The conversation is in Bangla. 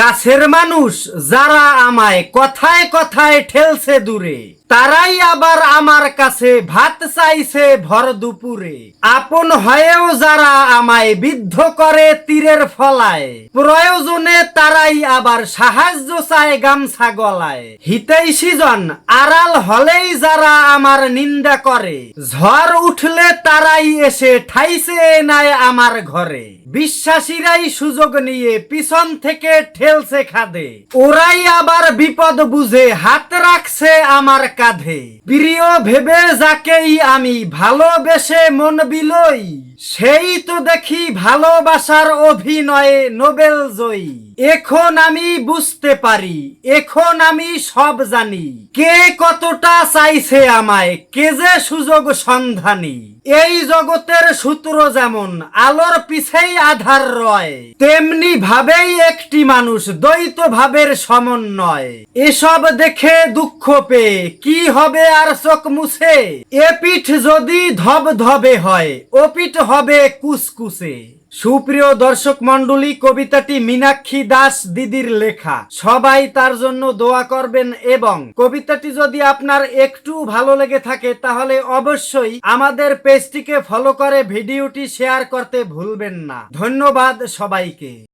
কাছের মানুষ যারা আমায় কথায় কথায় ঠেলছে দূরে, তারাই আবার আমার কাছে ভাত চাইছে ভর দুপুরে। আপন হয়েও যারা আমায় বিদ্ধ করে তীরের ফলায়, প্রয়োজনে তারাই আবার সাহায্য চায় গামছা গলায়। হিতৈষীজন আড়াল হলেই যারা আমার নিন্দা করে, ঝড় উঠলে তারাই এসে ঠাইছে নেয় আমার ঘরে। বিশ্বাসীরাই সুযোগ নিয়ে পিছন থেকে ঠেলছে খাদে। ওরাই আবার বিপদ বুঝে হাত রাখছে আমার কাঁধে। প্রিয় ভেবে যাকেই আমি ভালোবেসে মন বিলই। সেই তো দেখি ভালোবাসার অভিনয়ে নোবেল জয়ী। এখন আমি বুঝতে পারি, এখন আমি সব জানি। কে কতটা চাইছে আমায়, কে যে সুযোগ সন্ধানী। এই জগতের সূত্র যেমন, আলোর পিছেই আধার রয়। তেমনি ভাবেই একটি মানুষ দ্বৈত ভাবের সমন্বয়। এসব দেখে দুঃখ পেয়ে কি হবে আর চোখ মুছে? এ পিঠ যদি ধব ধবে হয়, ও পিঠ হবে কুসকুসে। সুপ্রিয় দর্শক মন্ডলী কবিতাটি মীনাক্ষী দাস দিদির লেখা। সবাই তার জন্য দোয়া করবেন এবং কবিতাটি যদি আপনার একটু ভালো লেগে থাকে, তাহলে অবশ্যই আমাদের পেজটিকে ফলো করে ভিডিওটি শেয়ার করতে ভুলবেন না। ধন্যবাদ সবাইকে।